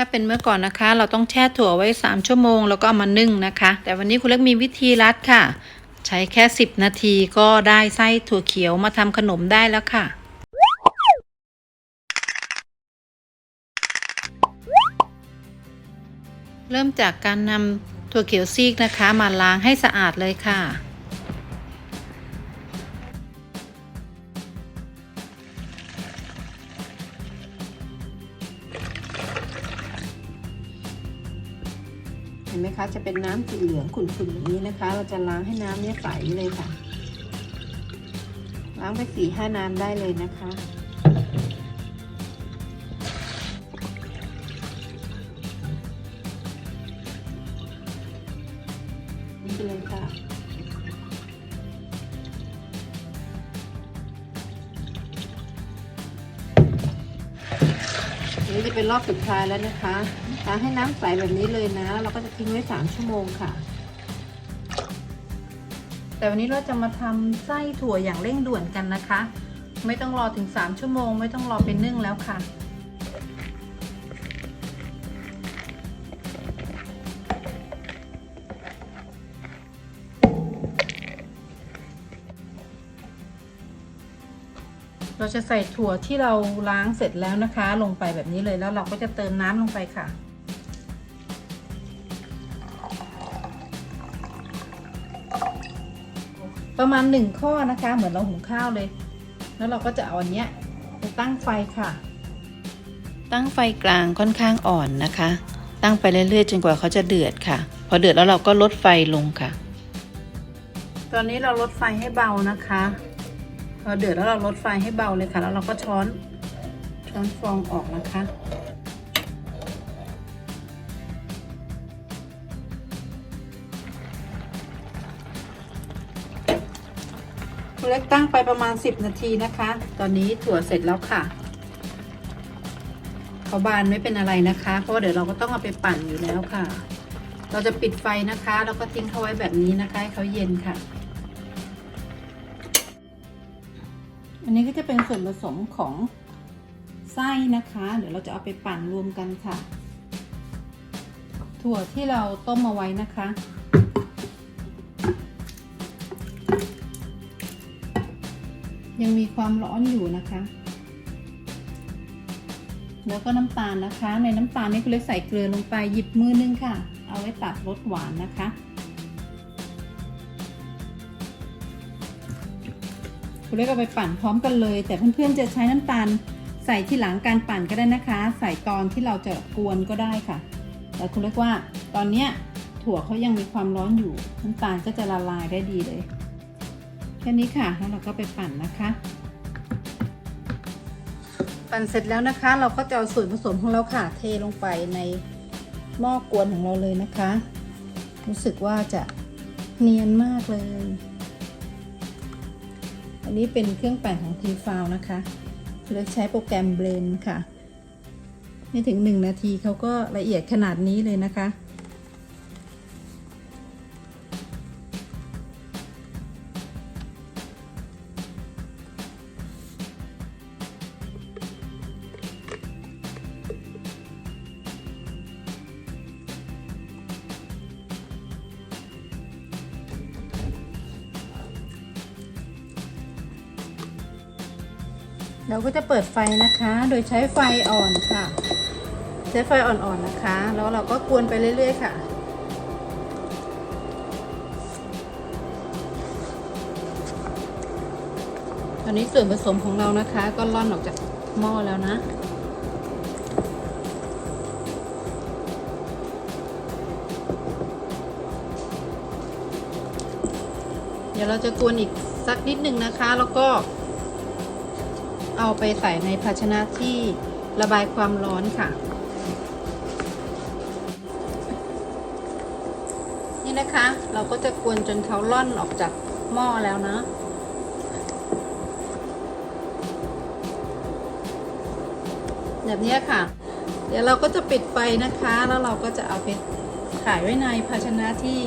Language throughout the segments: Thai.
ถ้าเป็นเมื่อก่อนนะคะ เราต้องแช่ถั่วไว้ 3 ชั่วโมง แล้วก็เอามานึ่งนะคะ แต่วันนี้คุณเล็กมีวิธีรัดค่ะ ใช้แค่ 10 นาทีก็ได้ไส้ถั่วเขียวมาทำขนมได้แล้วค่ะเริ่มจากการนำถั่วเขียวซีกนะคะ มาล้างให้สะอาดเลยค่ะ นไหมคะ จะเป็นน้ำสีเหลืองขุ่นๆอย่างนี้นะคะ เราจะล้างให้น้ำเนี่ยใสเลยค่ะ ล้างไปสี่ห้าน้ำได้เลยนะคะนี่เลยค่ะ เป็นรอบสุดท้ายแล้วนะคะล้างให้น้ำใสแบบนี้เลยนะ เราก็จะทิ้งไว้ 3 ชั่วโมงค่ะ แต่วันนี้เราจะมาทำไส้ถั่วอย่างเร่งด่วนกันนะคะ ไม่ต้องรอถึง 3 ชั่วโมง ไม่ต้องรอเป็นนึ่งแล้วค่ะ จะใส่ถั่วที่เราล้างเสร็จแล้วนะคะ ลงไปแบบนี้เลยแล้วเราก็จะเติมน้ำลงไปค่ะ ประมาณหนึ่งข้อนะคะ เหมือนเราหุงข้าวเลย แล้วเราก็จะเอาอันเนี้ยไปตั้งไฟค่ะ ตั้งไฟกลางค่อนข้างอ่อนนะคะ ตั้งไปเรื่อยๆ จนกว่าเขาจะเดือดค่ะ พอเดือดแล้วเราก็ลดไฟลงค่ะ ตอนนี้เราลดไฟให้เบานะคะพ อเดือดแล้วเราลดไฟให้เบาเลยค่ะ แล้วเราก็ช้อนช้อนฟองออกนะคะเล็กตั้งไปประมาณ 10 นาทีนะคะ ตอนนี้ถั่วเสร็จแล้วค่ะเขาบานไม่เป็นอะไรนะคะ เพราะว่าเดี๋ยวเราก็ต้องเอาไปปั่นอยู่แล้วค่ะ เราจะปิดไฟนะคะ แล้วก็ทิ้งเขาไว้แบบนี้นะคะให้เขาเย็นค่ะ อันนี้ก็จะเป็นส่วนผสมของไส้นะคะ เดี๋ยวเราจะเอาไปปั่นรวมกันค่ะ ถั่วที่เราต้มเอาไว้นะคะ ยังมีความร้อนอยู่นะคะ แล้วก็น้ำตาลนะคะ ในน้ำตาลนี่คุณเล็กใส่เกลือลงไปหยิบมือนึงค่ะ เอาไว้ตัดรสหวานนะคะ คุณเล็กเอาไปปั่นพร้อมกันเลย แต่เพื่อนๆจะใช้น้ำตาลใส่ที่หลังการปั่นก็ได้นะคะ ใส่ตอนที่เราจะกวนก็ได้ค่ะ แต่คุณเล็กว่าตอนเนี้ยถั่วเขายังมีความร้อนอยู่น้ำตาลก็จะละลายได้ดีเลยแค่นี้ค่ะแล้วเราก็ไปปั่นนะคะ ปั่นเสร็จแล้วนะคะ เราก็จะเอาส่วนผสมของเราค่ะ เทลงไปในหม้อกวนของเราเลยนะคะ รู้สึกว่าจะเนียนมากเลย อันนี้เป็นเครื่องปั่นของ t f o u นะคะเลือกใช้โปรแกรม Blend ค่ะ ไม่ถึง 1 นาทีเขาก็ละเอียดขนาดนี้เลยนะคะ เราก็จะเปิดไฟนะคะ โดยใช้ไฟอ่อนค่ะ ใช้ไฟอ่อนๆนะคะ แล้วเราก็กวนไปเรื่อย ๆ ค่ะตอนนี้ส่วนผสมของเรานะคะ ก็ล่อนออกจากหม้อแล้วนะเดี๋ยวเราจะกวนอีกสักนิดหนึ่งนะคะ แล้วก็ เอาไปใส่ในภาชนะที่ระบายความร้อนค่ะ นี่นะคะ เราก็จะกวนจนเขาล่อนออกจากหม้อแล้วนะแบบนี้ค่ะ เดี๋ยวเราก็จะปิดไฟนะคะ แล้วเราก็จะเอาไปขายไว้ในภาชนะที่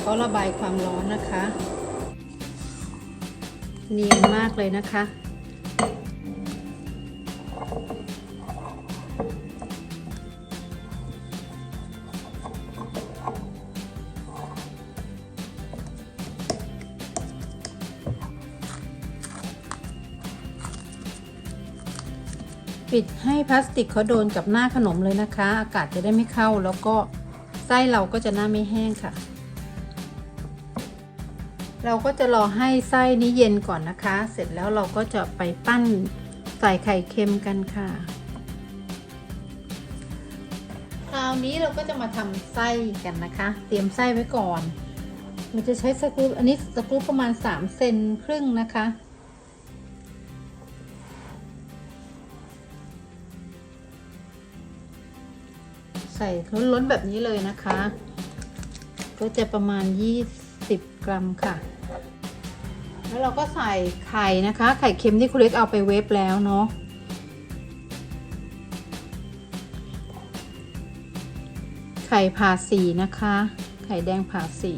เขาระบายความร้อนนะคะ เนียนมากเลยนะคะ ปิดให้พลาสติกเขาโดนกับหน้าขนมเลยนะคะ อากาศจะได้ไม่เข้าแล้วก็ไส้เราก็จะหน้าไม่แห้งค่ะ เราก็จะรอให้ไส้นี้เย็นก่อนนะคะ เสร็จแล้วเราก็จะไปปั้นใส่ไข่เค็มกันค่ะ คราวนี้เราก็จะมาทำไส้กันนะคะ เตรียมไส้ไว้ก่อนเราจะใช้สกรูปอันนี้สกรูปประมาณ3เซนครึ่งนะคะ ใส่ล้นๆแบบนี้เลยนะคะ ก็จะประมาณ 20 กรัมค่ะ แล้วเราก็ใส่ไข่นะคะ ไข่เค็มที่คุณเล็กเอาไปเวฟแล้วเนาะไข่ผ่าสีนะคะ ไข่แดงผ่าสี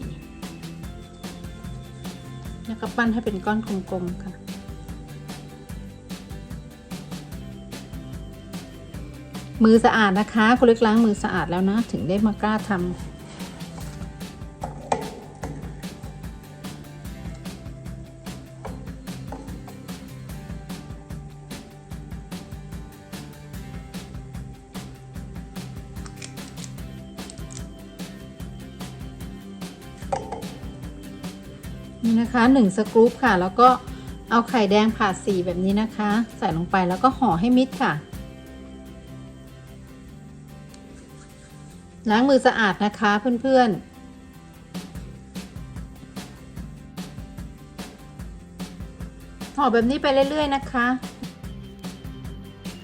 แล้วก็ปั้นให้เป็นก้อนกลมๆค่ะ มือสะอาดนะคะ คุณเล็กล้างมือสะอาดแล้วนะ ถึงได้มากล้าทำนี่นะคะหนึ่งสกรูปค่ะ แล้วก็เอาไข่แดงผ่าสีแบบนี้นะคะ ใส่ลงไปแล้วก็ห่อให้มิดค่ะ ล้างมือสะอาดนะคะเพื่อนๆห่อแบบนี้ไปเรื่อย ๆ นะคะ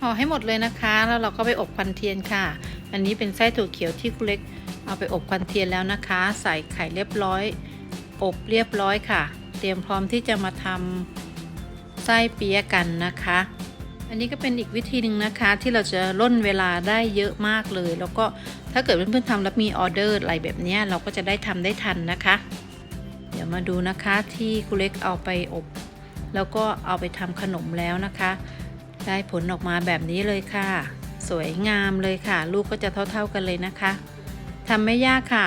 ห่อให้หมดเลยนะคะ แล้วเราก็ไปอบควันเทียนค่ะ อันนี้เป็นไส้ถั่วเขียวที่คุณเล็กเอาไปอบควันเทียนแล้วนะคะ ใส่ไข่เรียบร้อย อบเรียบร้อยค่ะ เตรียมพร้อมที่จะมาทำไส้เปี๊ยะกันนะคะ อันนี้ก็เป็นอีกวิธีหนึ่งนะคะที่เราจะล่นเวลาได้เยอะมากเลย แล้วก็ถ้าเกิดเพื่อนๆทำแล้วมีออเดอร์อะไรแบบนี้เราก็จะได้ทำได้ทันนะคะ เดี๋ยวมาดูนะคะที่ครูเล็กเอาไปอบ แล้วก็เอาไปทำขนมแล้วนะคะ ได้ผลออกมาแบบนี้เลยค่ะ สวยงามเลยค่ะ ลูกก็จะเท่า ๆกันเลยนะคะทำไม่ยากค่ะ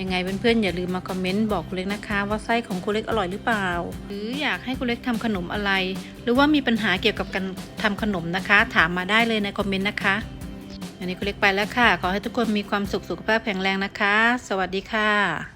ยังไงเพื่อนๆอย่าลืมมาคอมเมนต์บอกคุณเล็กนะคะ ว่าไส้ของคุณเล็กอร่อยหรือเปล่า หรืออยากให้คุณเล็กทำขนมอะไร หรือว่ามีปัญหาเกี่ยวกับการทำขนมนะคะ ถามมาได้เลยในคอมเมนต์นะคะอันนี้คุณเล็กไปแล้วค่ะ ขอให้ทุกคนมีความสุขสุขภาพแข็งแรงนะคะ สวัสดีค่ะ